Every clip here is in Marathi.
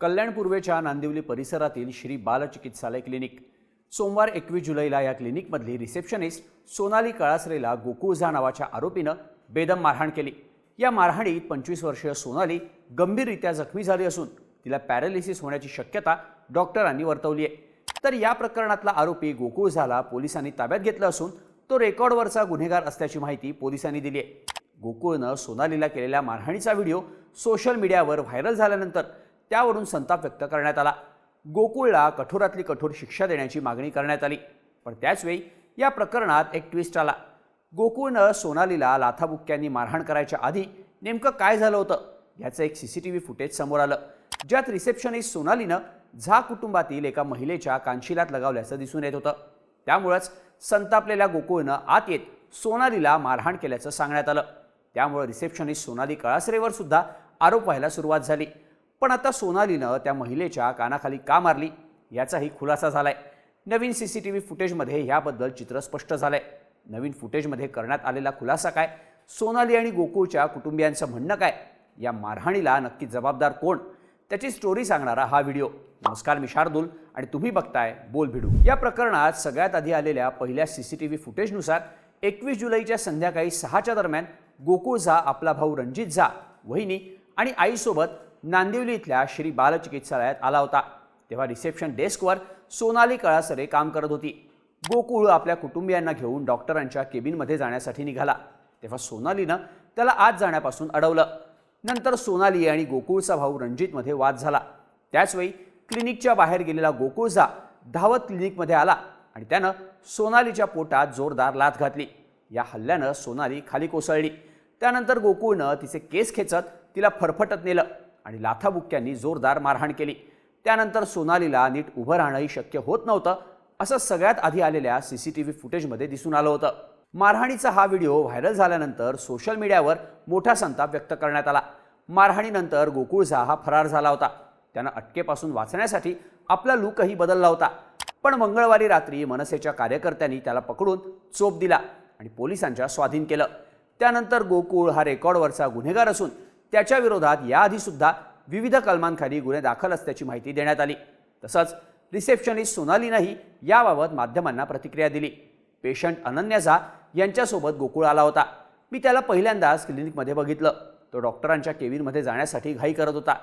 कल्याण पूर्वेच्या नांदिवली परिसरातील श्री बालचिकित्सालय क्लिनिक. सोमवार एकवीस जुलैला या क्लिनिकमधली रिसेप्शनिस्ट सोनाली कळासरेला गोकुळ झा नावाच्या आरोपीनं बेदम मारहाण केली. या मारहाणीत पंचवीस वर्षीय सोनाली गंभीररित्या जखमी झाली असून तिला पॅरालिसिस होण्याची शक्यता डॉक्टरांनी वर्तवली आहे. तर या प्रकरणातला आरोपी गोकुळ झाला पोलिसांनी ताब्यात घेतला असून तो रेकॉर्डवरचा गुन्हेगार असल्याची माहिती पोलिसांनी दिली आहे. गोकुळनं सोनालीला केलेल्या मारहाणीचा व्हिडिओ सोशल मीडियावर व्हायरल झाल्यानंतर त्यावरून संताप व्यक्त करण्यात आला. गोकुळला कठोरातली कठोर शिक्षा देण्याची मागणी करण्यात आली. पण त्याचवेळी या प्रकरणात एक ट्विस्ट आला. गोकुळनं सोनालीला लाथाबुक्क्यांनी मारहाण करायच्या आधी नेमकं काय झालं होतं? याचं एक C C T V footage समोर आलं. ज्यात रिसेप्शनिस्ट सोनालीनं झा कुटुंबातील एका महिलेच्या कानशिलात लगावल्याचं दिसून येत होतं. त्यामुळंच संतापलेल्या गोकुळनं आत येत सोनालीला मारहाण केल्याचं सांगण्यात आलं. त्यामुळं रिसेप्शनिस्ट सोनाली कळासरेवर सुद्धा आरोप व्हायला सुरुवात झाली. पण आता सोनालीनं त्या महिलेच्या कानाखाली का मारली? याचाही खुलासा झालाय. नवीन सी सी टी व्ही फुटेजमध्ये याबद्दल चित्र स्पष्ट झालंय. नवीन फुटेजमध्ये करण्यात आलेला खुलासा काय? सोनाली आणि गोकुळच्या कुटुंबियांचं म्हणणं काय? या मारहाणीला नक्की जबाबदार कोण? त्याची स्टोरी सांगणारा हा व्हिडिओ. नमस्कार मी शार्दूल आणि तुम्ही बघताय बोल भिडू. या प्रकरणात सगळ्यात आधी आलेल्या पहिल्या सी सी टी व्ही फुटेजनुसार एकवीस जुलैच्या संध्याकाळी सहाच्या दरम्यान गोकुळ झा आपला भाऊ रणजित झा वहिनी आणि आईसोबत नांदिवली इथल्या श्री बालचिकित्सालयात आला होता. तेव्हा रिसेप्शन डेस्कवर सोनाली कळासरे काम करत होती. गोकुळ आपल्या कुटुंबियांना घेऊन डॉक्टरांच्या केबिनमध्ये जाण्यासाठी निघाला. तेव्हा सोनालीनं त्याला आत जाण्यापासून अडवलं. नंतर सोनाली आणि गोकुळचा भाऊ रणजितमध्ये वाद झाला. त्याचवेळी क्लिनिकच्या बाहेर गेलेला गोकुळचा धावत क्लिनिकमध्ये आला आणि त्यानं सोनालीच्या पोटात जोरदार लाथ घातली. या हल्ल्यानं सोनाली खाली कोसळली. त्यानंतर गोकुळनं तिचे केस खेचत तिला फरफटत नेलं. आणि लाथाबुक्क्यांनी जोरदार मारहाण केली. त्यानंतर सोनालीला नीट उभं राहणंही शक्य होत नव्हतं असं सगळ्यात आधी आलेल्या सी सी टी व्ही फुटेजमध्ये दिसून आलं होतं. मारहाणीचा हा व्हिडिओ व्हायरल झाल्यानंतर सोशल मीडियावर मोठा संताप व्यक्त करण्यात आला. मारहाणीनंतर गोकुळझा हा फरार झाला होता. त्यानं अटकेपासून वाचण्यासाठी आपला लूकही बदलला होता. पण मंगळवारी रात्री मनसेच्या कार्यकर्त्यांनी त्याला पकडून चोप दिला आणि पोलिसांच्या स्वाधीन केलं. त्यानंतर गोकुळ हा रेकॉर्डवरचा गुन्हेगार असून त्याच्या विरोधात याआधीसुद्धा विविध कलमांखाली गुन्हे दाखल असल्याची माहिती देण्यात आली. तसंच रिसेप्शनिस्ट सोनालीनंही याबाबत माध्यमांना प्रतिक्रिया दिली. पेशंट अनन्या झा यांच्यासोबत गोकुळ आला होता. मी त्याला पहिल्यांदाच क्लिनिकमध्ये बघितलं. तो डॉक्टरांच्या केबिनमध्ये जाण्यासाठी घाई करत होता.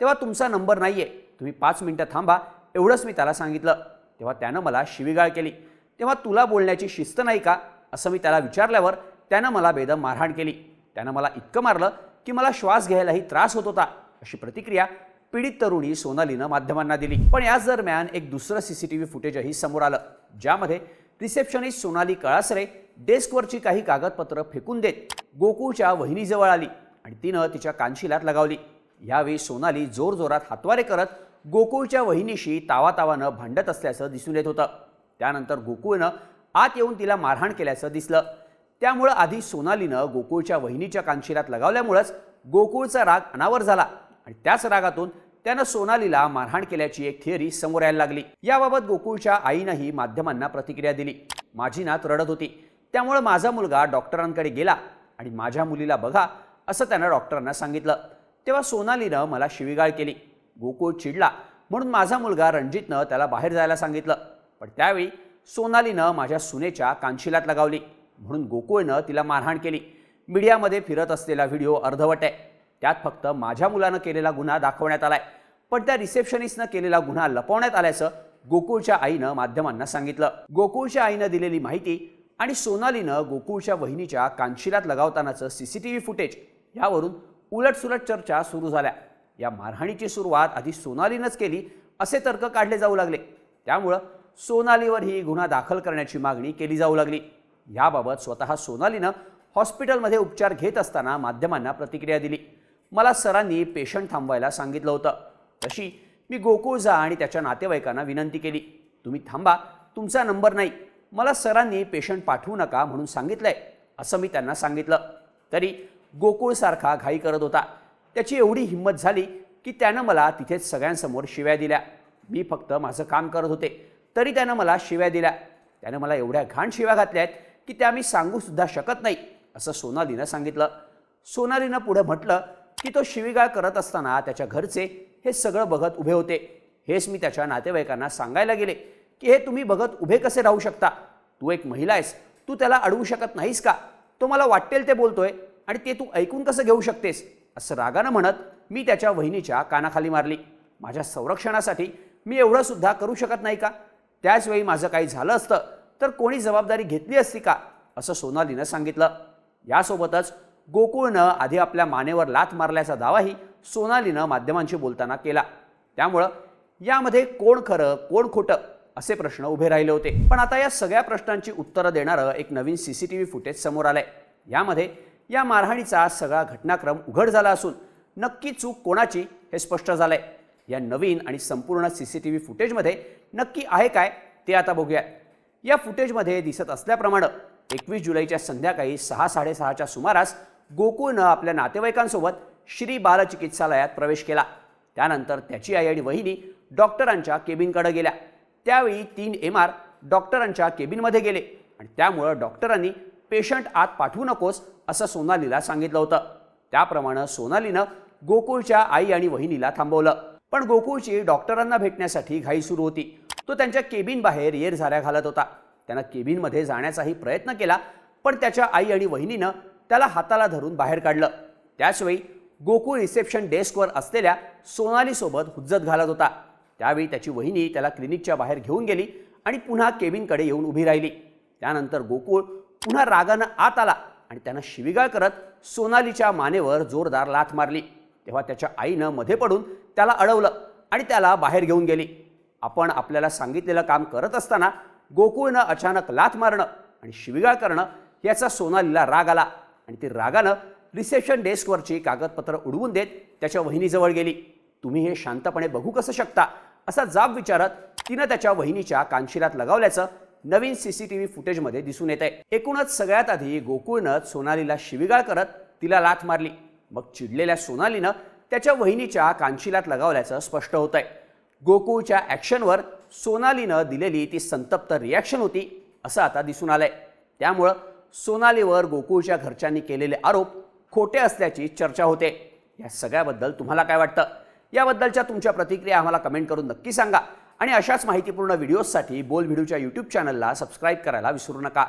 तेव्हा तुमचा नंबर नाही आहे तुम्ही पाच मिनटं थांबा. एवढंच मी त्याला सांगितलं. तेव्हा त्यानं मला शिवीगाळ केली. तेव्हा तुला बोलण्याची शिस्त नाही का? असं मी त्याला विचारल्यावर त्यानं मला बेदम मारहाण केली. त्यानं मला इतकं मारलं की मला श्वास घ्यायलाही त्रास होत होता अशी प्रतिक्रिया पीडित तरुणी सोनालीनं माध्यमांना दिली. पण याच दरम्यान एक दुसरं सी सी टी व्ही फुटेजही समोर आलं ज्यामध्ये रिसेप्शनिस्ट सोनाली कळासरे डेस्कवरची काही कागदपत्रं फेकून देत गोकुळच्या वहिनीजवळ आली आणि तिनं तिच्या कानशिलात लगावली. यावेळी सोनाली जोरजोरात हातवारे करत गोकुळच्या वहिनीशी तावातावानं भांडत असल्याचं दिसून येत होतं. त्यानंतर गोकुळनं आत येऊन तिला मारहाण केल्याचं दिसलं. त्यामुळं आधी सोनालीनं गोकुळच्या वहिनीच्या कानशिलात लगावल्यामुळंच गोकुळचा राग अनावर झाला आणि त्याच रागातून त्यानं सोनालीला मारहाण केल्याची एक थिअरी समोर यायला लागली. याबाबत गोकुळच्या आईनंही माध्यमांना प्रतिक्रिया दिली. माझी नात रडत होती. त्यामुळं माझा मुलगा डॉक्टरांकडे गेला आणि माझ्या मुलीला बघा असं त्यानं डॉक्टरांना सांगितलं. तेव्हा सोनालीनं मला शिवीगाळ केली. गोकुळ चिडला म्हणून माझा मुलगा रणजितनं त्याला बाहेर जायला सांगितलं. पण त्यावेळी सोनालीनं माझ्या सुनेच्या कानशिलात लगावली. म्हणून गोकुळनं तिला मारहाण केली. मीडियामध्ये फिरत असलेला व्हिडिओ अर्धवट आहे. त्यात फक्त माझ्या मुलानं केलेला गुन्हा दाखवण्यात आलाय. पण त्या रिसेप्शनिस्टनं केलेला गुन्हा लपवण्यात आल्याचं गोकुळच्या आईनं माध्यमांना सांगितलं. गोकुळच्या आईनं दिलेली माहिती आणि सोनालीनं गोकुळच्या वहिनीच्या कानशिलात लगावतानाचं C C T V footage यावरून उलटसुलट चर्चा सुरू झाल्या. या मारहाणीची सुरुवात आधी सोनालीनंच केली असे तर्क काढले जाऊ लागले. त्यामुळं सोनालीवर ही गुन्हा दाखल करण्याची मागणी केली जाऊ लागली. याबाबत स्वतः सोनालीनं हॉस्पिटलमध्ये उपचार घेत असताना माध्यमांना प्रतिक्रिया दिली. मला सरांनी पेशंट थांबवायला सांगितलं होतं. तशी मी गोकुळजा आणि त्याच्या नातेवाईकांना विनंती केली. तुम्ही थांबा तुमचा नंबर नाही. मला सरांनी पेशंट पाठवू नका म्हणून सांगितलंय असं मी त्यांना सांगितलं. तरी गोकुळसारखा घाई करत होता. त्याची एवढी हिंमत झाली की त्यानं मला तिथेच सगळ्यांसमोर शिव्या दिल्या. मी फक्त माझं काम करत होते. तरी त्यानं मला शिव्या दिल्या. त्यानं मला एवढ्या घाण शिव्या घातल्या आहेत की त्या मी सांगूसुद्धा शकत नाही असं सोनालीनं सांगितलं. सोनालीनं पुढे म्हटलं की तो शिवीगाळ करत असताना त्याच्या घरचे हे सगळं बघत उभे होते. हेच मी त्याच्या नातेवाईकांना सांगायला गेले की हे तुम्ही बघत उभे कसे राहू शकता? तू एक महिला आहेस तू त्याला अडवू शकत नाहीस का? तो मला वाटेल ते बोलतोय आणि ते तू ऐकून कसं घेऊ शकतेस? असं रागानं म्हणत मी त्याच्या वहिनीच्या कानाखाली मारली. माझ्या संरक्षणासाठी मी एवढंसुद्धा करू शकत नाही का? त्याचवेळी माझं काही झालं असतं. तर कोणी जबाबदारी घेतली असती का? असं सोनालीनं सांगितलं. यासोबतच गोकुळनं आधी आपल्या मानेवर लाथ मारल्याचा दावाही सोनालीनं माध्यमांशी बोलताना केला. त्यामुळं यामध्ये कोण खरं कोण खोटं असे प्रश्न उभे राहिले होते. पण आता या सगळ्या प्रश्नांची उत्तरं देणारं एक नवीन C C T V footage समोर आलंय. यामध्ये या मारहाणीचा सगळा घटनाक्रम उघड झाला असून नक्की चूक कोणाची हे स्पष्ट झालंय. या नवीन आणि संपूर्ण सी सी टी व्ही फुटेजमध्ये नक्की आहे काय ते आता बघूया. या फुटेजमध्ये दिसत असल्याप्रमाणे एकवीस जुलैच्या संध्याकाळी सहा साडेसहाच्या सुमारास गोकुळनं आपल्या नातेवाईकांसोबत श्री बालचिकित्सालयात प्रवेश केला. त्यानंतर त्याची आई आणि वहिनी डॉक्टरांच्या केबिनकडे गेल्या. त्यावेळी तीन एम आर डॉक्टरांच्या केबिनमध्ये गेले आणि त्यामुळं डॉक्टरांनी पेशंट आत पाठवू नकोस असं सोनालीला सांगितलं होतं. त्याप्रमाणे सोनालीनं गोकुळच्या आई आणि वहिनीला थांबवलं. पण गोकुळची डॉक्टरांना भेटण्यासाठी घाई सुरू होती. तो त्यांच्या केबिन बाहेर येर झाऱ्या घालत होता. त्यानं केबिनमध्ये जाण्याचाही प्रयत्न केला पण त्याच्या आई आणि वहिनीनं त्याला हाताला धरून बाहेर काढलं. त्याचवेळी गोकुळ रिसेप्शन डेस्कवर असलेल्या सोनालीसोबत हुज्जत घालत होता. त्यावेळी त्याची वहिनी त्याला क्लिनिकच्या बाहेर घेऊन गेली आणि पुन्हा केबिनकडे येऊन उभी राहिली. त्यानंतर गोकुळ पुन्हा रागानं आत आला आणि त्यानं शिविगाळ करत सोनालीच्या मानेवर जोरदार लाथ मारली. तेव्हा त्याच्या आईनं मध्ये पडून त्याला अडवलं आणि त्याला बाहेर घेऊन गेली. आपण आपल्याला सांगितलेलं काम करत असताना गोकुळनं अचानक लाथ मारणं आणि शिविगाळ करणं याचा सोनालीला राग आला आणि ती रागानं रिसेप्शन डेस्कवरची कागदपत्र उडवून देत त्याच्या वहिनीजवळ गेली. तुम्ही हे शांतपणे बघू कसं शकता? असा जाब विचारत तिनं त्याच्या वहिनीच्या कानशिलात लगावल्याचं नवीन सी सी टी व्ही फुटेजमध्ये दिसून येत आहे एकूणच सगळ्यात आधी गोकुळनं सोनालीला शिविगाळ करत तिला लाथ मारली. मग चिडलेल्या सोनालीनं त्याच्या वहिनीच्या कानशिलात लगावल्याचं स्पष्ट होत आहे गोकुळच्या ॲक्शनवर सोनालीनं दिलेली ती संतप्त रिॲक्शन होती असं आता दिसून आलंय. त्यामुळं सोनालीवर गोकुळच्या घरच्यांनी केलेले आरोप खोटे असल्याची चर्चा होते. या सगळ्याबद्दल तुम्हाला काय वाटतं? याबद्दलच्या तुमच्या प्रतिक्रिया आम्हाला कमेंट करून नक्की सांगा. आणि अशाच माहितीपूर्ण व्हिडिओजसाठी बोल व्हिडिओच्या यूट्यूब चॅनलला सबस्क्राईब करायला विसरू नका.